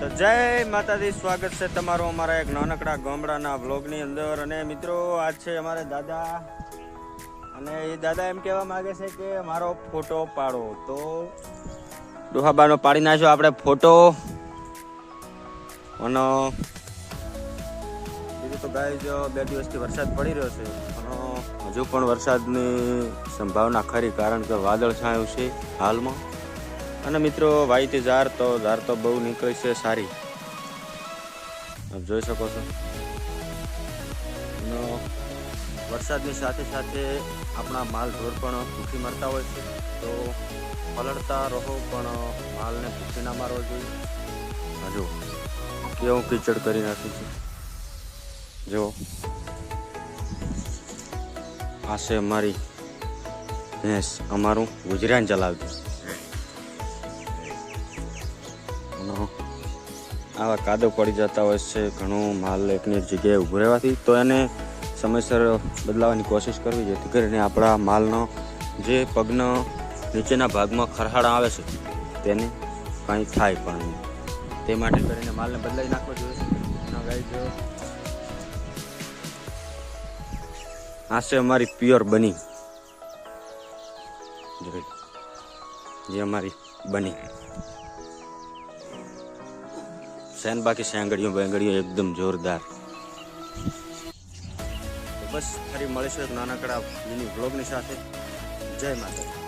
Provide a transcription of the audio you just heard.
તો જય માતાજી, સ્વાગત છે તમારું અમારા એક નાનકડા ગામડાના વ્લોગની અંદર. અને મિત્રો આજ છે અમારે દાદા. અને એ દાદા એમ કહેવા માગે છે કે મારો ફોટો પાડો. તો ડોહાબાનો પાડી નાખ્યો આપણે ફોટો. અને બીજું તો ગાય જો બે દિવસથી વરસાદ પડી રહ્યો છે. અને હજુ પણ વરસાદની સંભાવના ખરી, કારણ કે વાદળ છાયું છે હાલમાં. અને મિત્રો વાયતી ઝાર તો ઝાર તો બહુ નીકળી છે સારી. જોઈ શકો છો. વરસાદની સાથે સાથે આપણા માલ ઢોર પણ ભૂખી મરતા હોય છે. તો પલળતા રહો, પણ માલને ભૂખી ના મારવો જોઈએ. હજુ કેવું કીચડ કરી નાખ્યું છે. જો છે અમારી ભેંસ, અમારું ગુજરાન ચલાવતી. અને આવા કાદવ પડી જતા હોય છે, ઘણું માલ એકની જગ્યાએ ઊભું રહેવાથી. તો એને સમયસર બદલાવાની કોશિશ કરવી, જેથી કરીને આપણા માલનો જે પગનો નીચેના ભાગમાં ખરહાડા આવે છે, તેને કાંઈ થાય પણ નહીં. તે માટે કરીને માલને બદલાવી નાખવો જોઈએ. આ છે અમારી પ્યોર બની. જે અમારી બની. સેન બાકી સેંગડીઓ બેંગડીઓ એકદમ જોરદાર. બસ, ફરી મળીશું એક નાનકડા મિની બ્લોગની સાથે. જય માતા